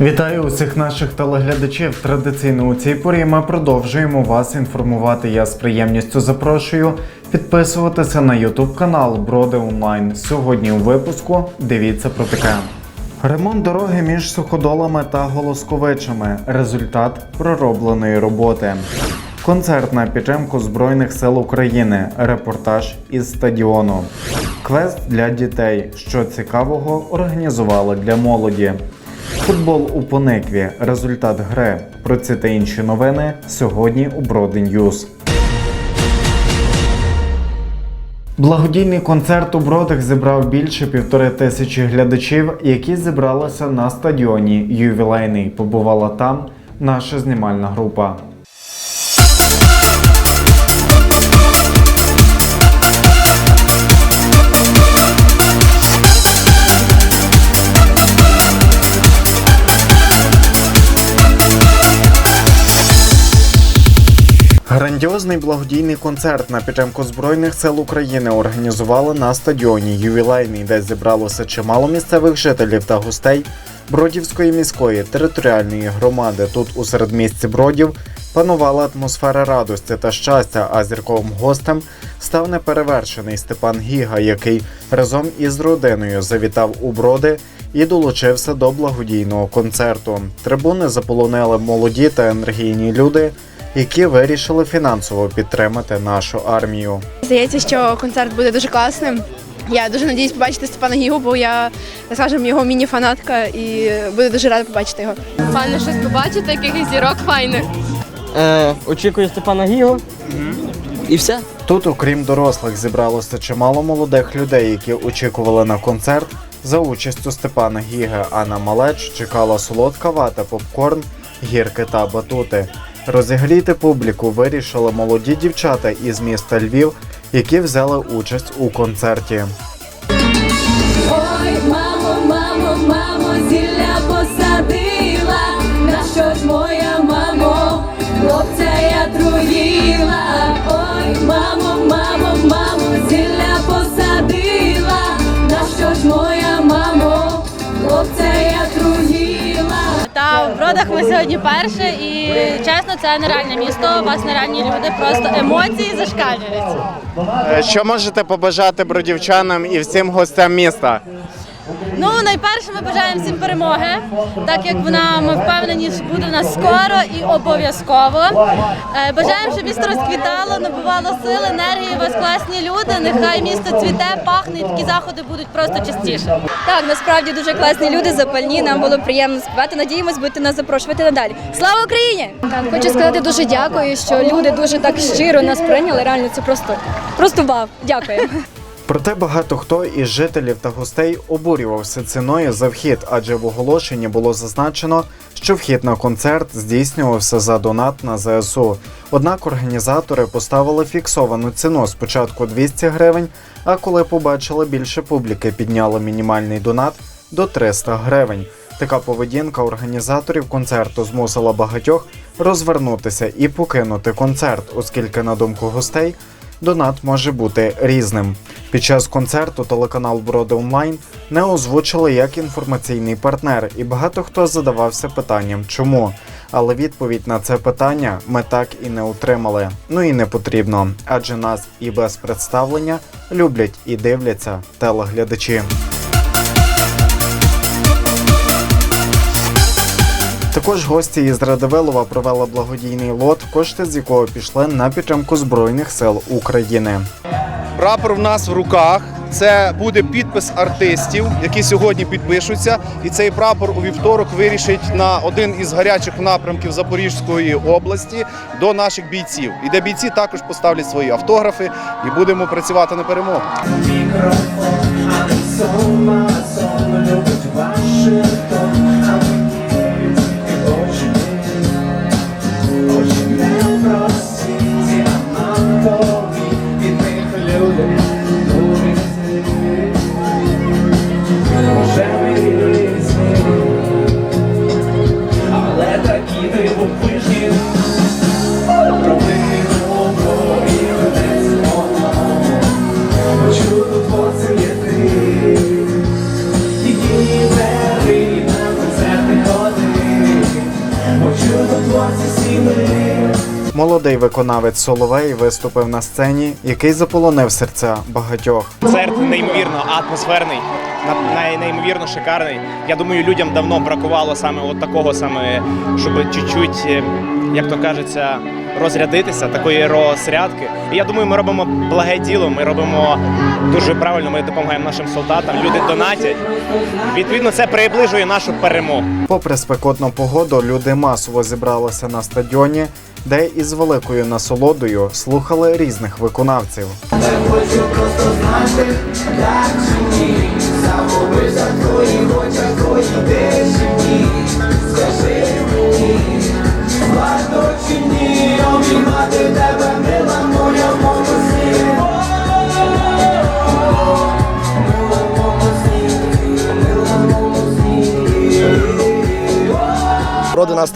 Вітаю усіх наших телеглядачів. Традиційно у цій порі ми продовжуємо вас інформувати. Я з приємністю запрошую підписуватися на YouTube канал Броди Онлайн. Сьогодні у випуску дивіться про таке. Ремонт дороги між суходолами та голосковичами. Результат проробленої роботи. Концерт на підтримку Збройних сил України. Репортаж із стадіону. Квест для дітей. Що цікавого організували для молоді. Футбол у понекві. Результат гри. Про ці та інші новини сьогодні у Броди Ньюз. Благодійний концерт у Бродах зібрав більше півтори тисячі глядачів, які зібралися на стадіоні Ювілейний. Побувала там наша знімальна група. Грандіозний благодійний концерт на підтримку Збройних сил України організували на стадіоні Ювілейний, де зібралося чимало місцевих жителів та гостей Бродівської міської територіальної громади. Тут у середмісті Бродів панувала атмосфера радості та щастя. А зірковим гостем став неперевершений Степан Гіга, який разом із родиною завітав у Броди і долучився до благодійного концерту. Трибуни заполонили молоді та енергійні люди які вирішили фінансово підтримати нашу армію. Здається, що концерт буде дуже класним. Я дуже надіюсь побачити Степана Гігу, бо я, так скажемо, його міні-фанатка і буду дуже рада побачити його. Файно щось побачити, якихось зірок файних. Е, очікую Степана Гігу. І все. Тут, окрім дорослих, зібралося чимало молодих людей, які очікували на концерт за участю Степана Гіги. А на малеч чекала солодка вата, попкорн, гірки та батути. Розігріти публіку вирішили молоді дівчата із міста Львів, які взяли участь у концерті. Та ми сьогодні перше, і чесно, це нереальне місто. У вас нереальні люди, просто емоції зашкалюють. Е, Що можете побажати бродівчанам і всім гостям міста? Ну, найперше ми бажаємо всім перемоги, так як вона ми впевнені, що буде в нас скоро і обов'язково. Е, Бажаємо, щоб місто розквітало, набувало сил, енергії. У вас класні люди. Нехай місто цвіте, пахне, і такі заходи будуть просто частіше. Так, насправді дуже класні люди, запальні. Нам було приємно співати. Надіємось, будете нас запрошувати надалі. Слава Україні! Так, хочу сказати дуже дякую, що люди дуже так щиро нас прийняли. Реально, це просто просто вау. Дякую. Проте багато хто із жителів та гостей обурювався ціною за вхід, адже в оголошенні було зазначено, що вхід на концерт здійснювався за донат на ЗСУ. Однак організатори поставили фіксовану ціну спочатку 200 гривень, а коли побачили більше публіки, підняли мінімальний донат до 300 гривень. Така поведінка організаторів концерту змусила багатьох розвернутися і покинути концерт, оскільки, на думку гостей, донат може бути різним. Під час концерту телеканал Броди Онлайн не озвучили як інформаційний партнер, і багато хто задавався питанням, чому. Але відповідь на це питання ми так і не отримали. Ну і не потрібно, адже нас і без представлення люблять і дивляться телеглядачі. Також гості із Радивилова провели благодійний лот, кошти з якого пішли на підтримку Збройних сил України. Прапор в нас в руках. Це буде підпис артистів, які сьогодні підпишуться. І цей прапор у вівторок вирішить на один із гарячих напрямків Запорізької області до наших бійців. І де бійці також поставлять свої автографи і будемо працювати на перемогу. Від них виконавець Соловей виступив на сцені, який заполонив серця багатьох. Концерт неймовірно атмосферний, неймовірно шикарний. Я думаю, людям давно бракувало саме от такого саме, щоб чуть-чуть, е, як то кажеться, розрядитися, такої розрядки. І я думаю, ми робимо благе діло, ми робимо дуже правильно, ми допомагаємо нашим солдатам, люди донатять. Відповідно, це приближує нашу перемогу. Попри спекотну погоду, люди масово зібралися на стадіоні, де із великою насолодою слухали різних виконавців. Роди нас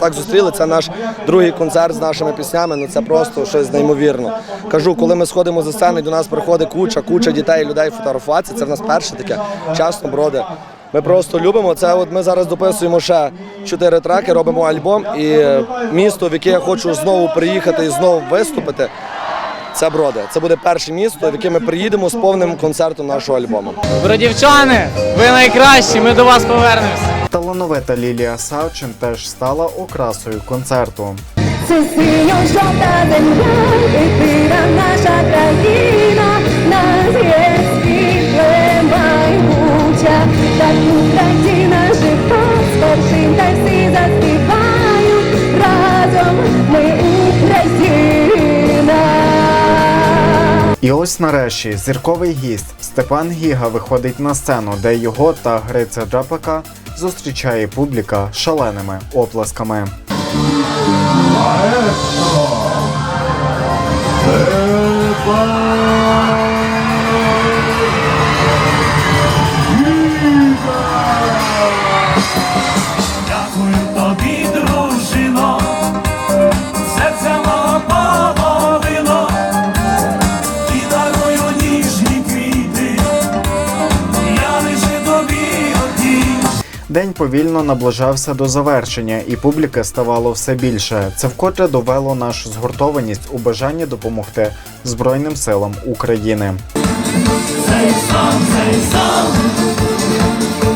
так зустріли. Це наш другий концерт з нашими піснями. Ну це просто щось неймовірно. Кажу, коли ми сходимо за сцени, до нас приходить куча, куча дітей, людей фотографуватися. Це в нас перше таке. часто, броди. Ми просто любимо це. От ми зараз дописуємо ще чотири треки, робимо альбом. І місто, в яке я хочу знову приїхати і знову виступити. Це броди. Це буде перше місто, в яке ми приїдемо з повним концертом нашого альбому. Бродівчани, ви найкращі, ми до вас повернемось. Талановита Лілія Савчин теж стала окрасою концерту. Це синьо-жовта земля, ефіра наша країна, нас є І ось нарешті зірковий гість Степан Гіга виходить на сцену, де його та Гриця Джапака зустрічає публіка шаленими оплесками. Дякую День повільно наближався до завершення, і публіки ставало все більше. Це вкотре довело нашу згуртованість у бажанні допомогти Збройним силам України.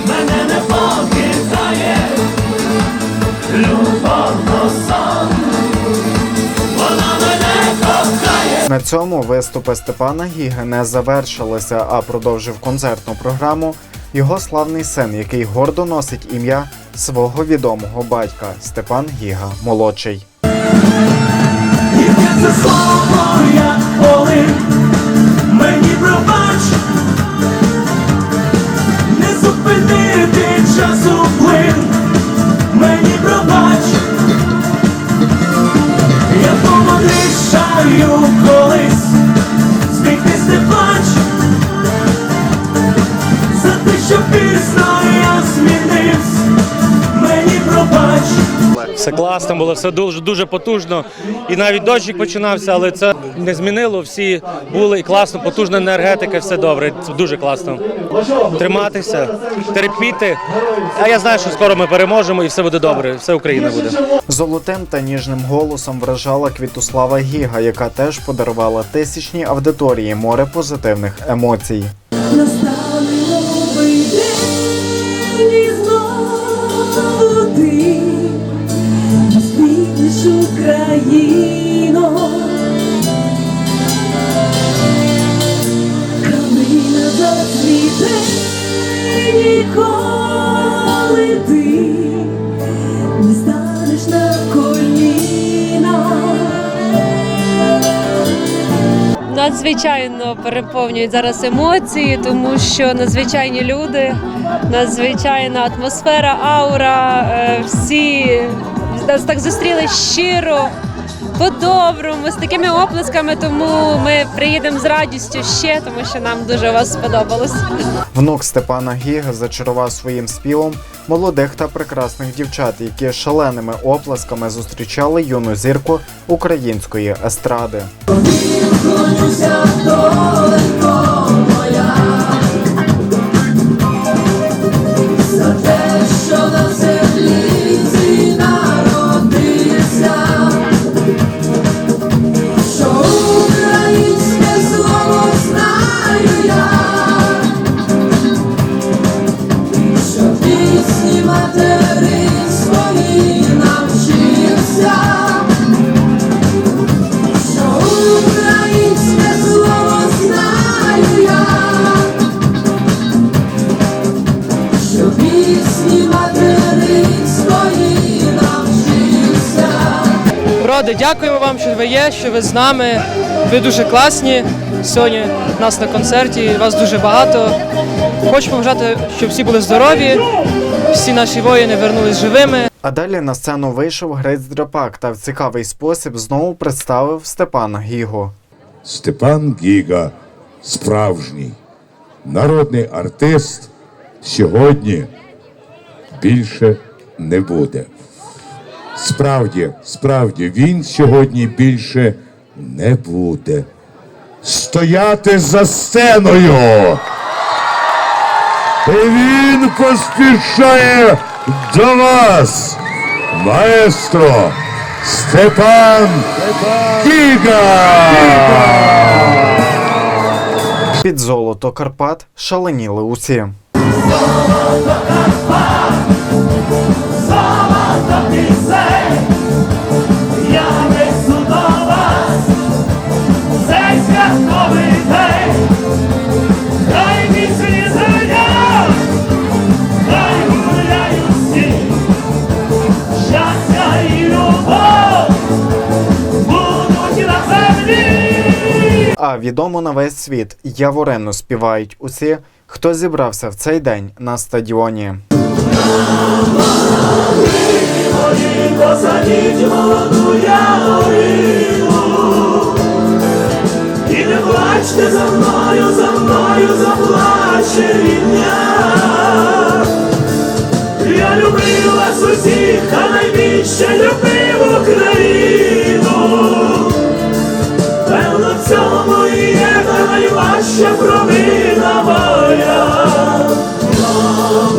Мене не покидає. На цьому виступи Степана Гіги не завершилися, а продовжив концертну програму його славний син, який гордо носить ім'я свого відомого батька Степан Гіга молодший. Коли мені пробач, не зупинити часу плин, Все класно було, все дуже дуже потужно. І навіть дощик починався, але це не змінило. Всі були і класно, потужна енергетика, все добре. Дуже класно. Триматися, терпіти. А я знаю, що скоро ми переможемо і все буде добре. Все Україна буде. Золотим та ніжним голосом вражала Квітуслава Гіга, яка теж подарувала тисячній аудиторії море позитивних емоцій. Україно. Калина зацвіте ніколи ти не станеш на коліна. Надзвичайно переповнюють зараз емоції, тому що надзвичайні люди, надзвичайна атмосфера, аура. е, Всі нас так зустріли щиро, по-доброму, з такими оплесками. Тому ми приїдемо з радістю ще, тому що нам дуже вас сподобалось. Внук Степана Гіга зачарував своїм співом молодих та прекрасних дівчат, які шаленими оплесками зустрічали юну зірку української естради. Дякуємо вам, що ви є, що ви з нами. Ви дуже класні. Сьогодні у нас на концерті, вас дуже багато. Хочу побажати, щоб всі були здорові, всі наші воїни вернулись живими. А далі на сцену вийшов Грець Драпак та в цікавий спосіб знову представив Степана Гігу. Степан Гіга справжній народний артист сьогодні більше не буде. Справді, справді, він сьогодні більше не буде. Стояти за сценою. І він поспішає до вас, маестро Степан Гіга! Під золото Карпат шаленіли усі. Золото землі. А відомо на весь світ Яворину співають усі, хто зібрався в цей день на стадіоні. І не плачте за мною, за мною заплаче рідня Я любив вас усіх, а найбільше любив Україну В цьому і є найважча провина моя.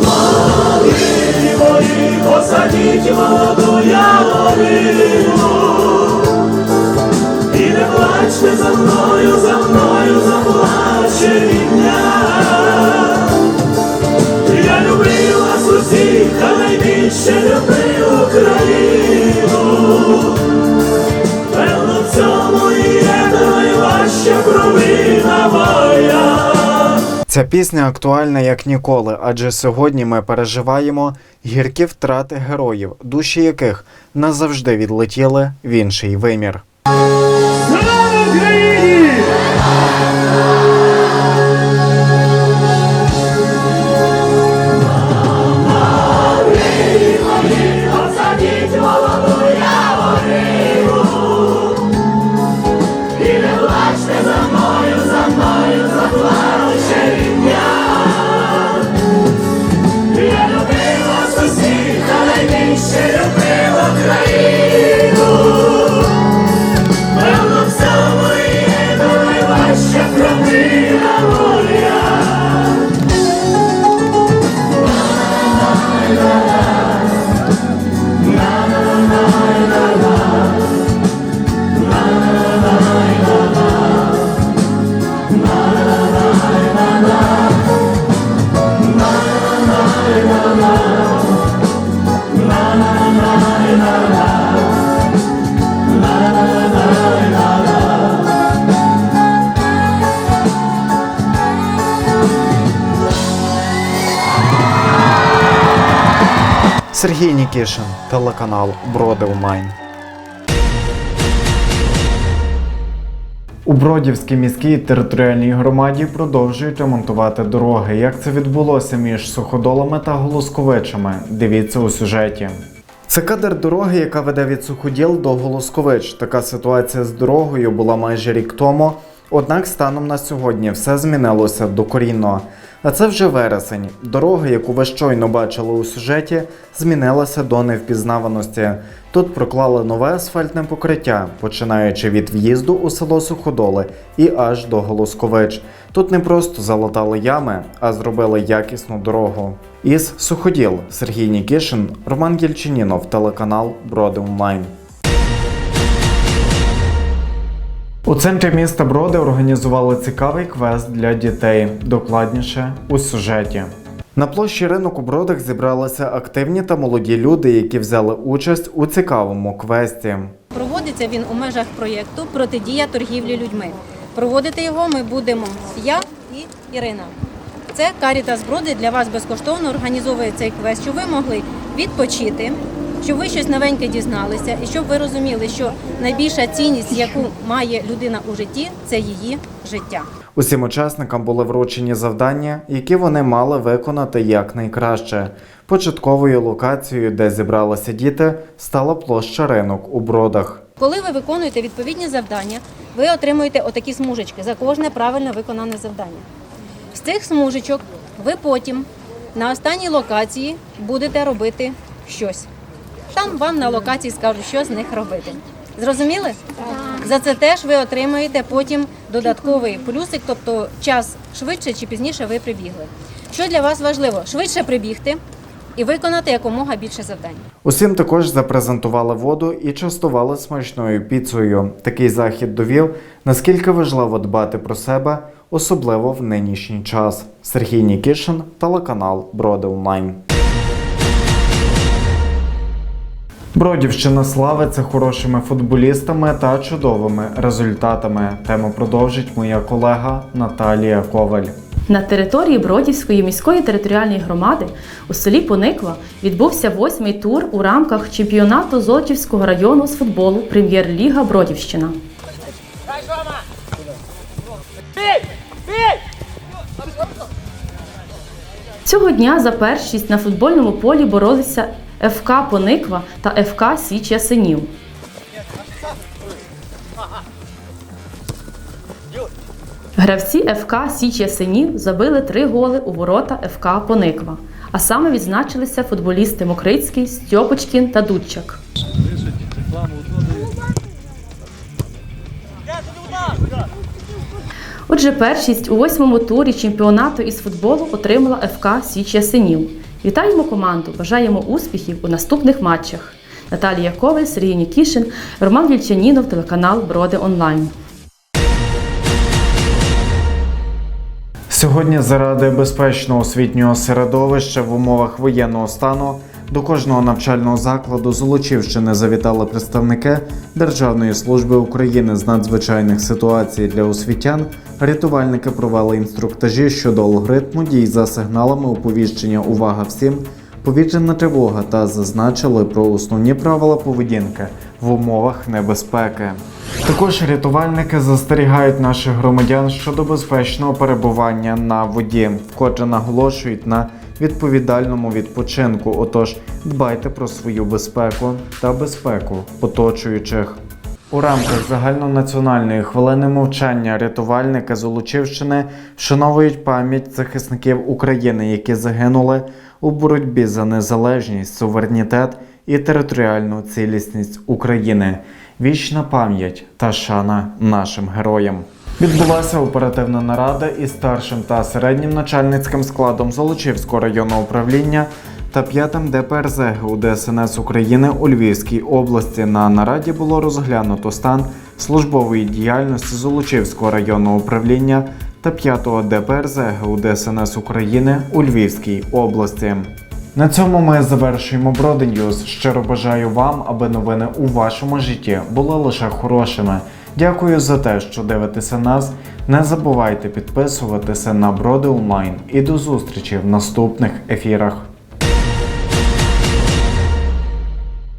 Мої, мої, посадіть молоду ялину І не плачте за мною, за мною заплаче рідня. Я любив вас усіх, а найбільше любив Ця пісня актуальна як ніколи, адже сьогодні ми переживаємо гіркі втрати героїв, душі яких назавжди відлетіли в інший вимір. Нікішин, телеканал Броди Онлайн. У Бродівській міській територіальній громаді продовжують ремонтувати дороги. Як це відбулося між суходолами та Голосковичами? Дивіться у сюжеті. Це кадр дороги, яка веде від Суходіл до Голоскович. Така ситуація з дорогою була майже рік тому. Однак станом на сьогодні все змінилося докорінно. А це вже вересень. Дорога, яку ви щойно бачили у сюжеті, змінилася до невпізнаваності. Тут проклали нове асфальтне покриття, починаючи від в'їзду у село Суходоли і аж до Голоскович. Тут не просто залатали ями, а зробили якісну дорогу. Із Суходіл Сергій Нікішин, Роман Єльчинінов, телеканал Броди Онлайн. У центрі міста Броди організували цікавий квест для дітей. Докладніше у сюжеті. На площі ринок у Бродах зібралися активні та молоді люди, які взяли участь у цікавому квесті. Проводиться він у межах проєкту Протидія торгівлі людьми. Проводити його ми будемо я і Ірина. Це Карітас Броди для вас безкоштовно організовує цей квест, щоб ви могли відпочити, щоб ви щось новеньке дізналися, і щоб ви розуміли, що найбільша цінність, яку має людина у житті, це її життя. Усім учасникам були вручені завдання, які вони мали виконати якнайкраще. Початковою локацією, де зібралися діти, стала площа ринок у бродах. Коли ви виконуєте відповідні завдання, ви отримуєте отакі смужечки за кожне правильно виконане завдання. З цих смужечок ви потім на останній локації будете робити щось. Там вам на локації скажуть, що з них робити. Зрозуміли? За це теж ви отримаєте потім додатковий плюсик, тобто час швидше чи пізніше ви прибігли. Що для вас важливо? Швидше прибігти і виконати якомога більше завдань. Усім також запрезентували воду і частували смачною піцею. Такий захід довів, наскільки важливо дбати про себе, особливо в нинішній час. Сергій Нікішин, телеканал Броди Онлайн. Бродівщина славиться хорошими футболістами та чудовими результатами. Тему продовжить моя колега Наталія Коваль. На території Бродівської міської територіальної громади у селі Пониква відбувся восьмий тур у рамках чемпіонату Золочівського району з футболу Прем'єр-ліга Бродівщина. Цього дня за першість на футбольному полі боролися ФК Пониква та ФК Січ Ясенів. Гравці ФК Січ Ясенів забили три голи у ворота ФК Пониква. А саме відзначилися футболісти Мокрицький, Стьопочкін та Дудчак. Отже, першість у восьмому турі чемпіонату із футболу отримала ФК Січ Ясенів. Вітаємо команду! Бажаємо успіхів у наступних матчах. Наталія Коваль, Сергій Нікішин, Роман Вільчанінов, телеканал Броди Онлайн. Сьогодні заради безпечного освітнього середовища в умовах воєнного стану до кожного навчального закладу Золочівщини завітали представники Державної служби України з надзвичайних ситуацій для освітян. Рятувальники провели інструктажі щодо алгоритму дій за сигналами оповіщення Увага всім! Повітряна тривога та зазначили про основні правила поведінки в умовах небезпеки. Також рятувальники застерігають наших громадян щодо безпечного перебування на воді, вкотре наголошують на відповідальному відпочинку. Отож, дбайте про свою безпеку та безпеку оточуючих. У рамках загальнонаціональної хвилини мовчання рятувальники Золочівщини вшановують пам'ять захисників України, які загинули у боротьбі за незалежність, суверенітет і територіальну цілісність України. Вічна пам'ять та шана нашим героям. Відбулася оперативна нарада із старшим та середнім начальницьким складом Золочівського районного управління та п'ятим ДПРЗ ГУ ДСНС України у Львівській області. На нараді було розглянуто стан службової діяльності Золочівського районного управління та 5-го ДПРЗ ГУ ДСНС України у Львівській області. На цьому ми завершуємо Броденюз. Щиро бажаю вам, аби новини у вашому житті були лише хорошими. Дякую за те, що дивитеся нас. Не забувайте підписуватися на Броди Онлайн і до зустрічі в наступних ефірах.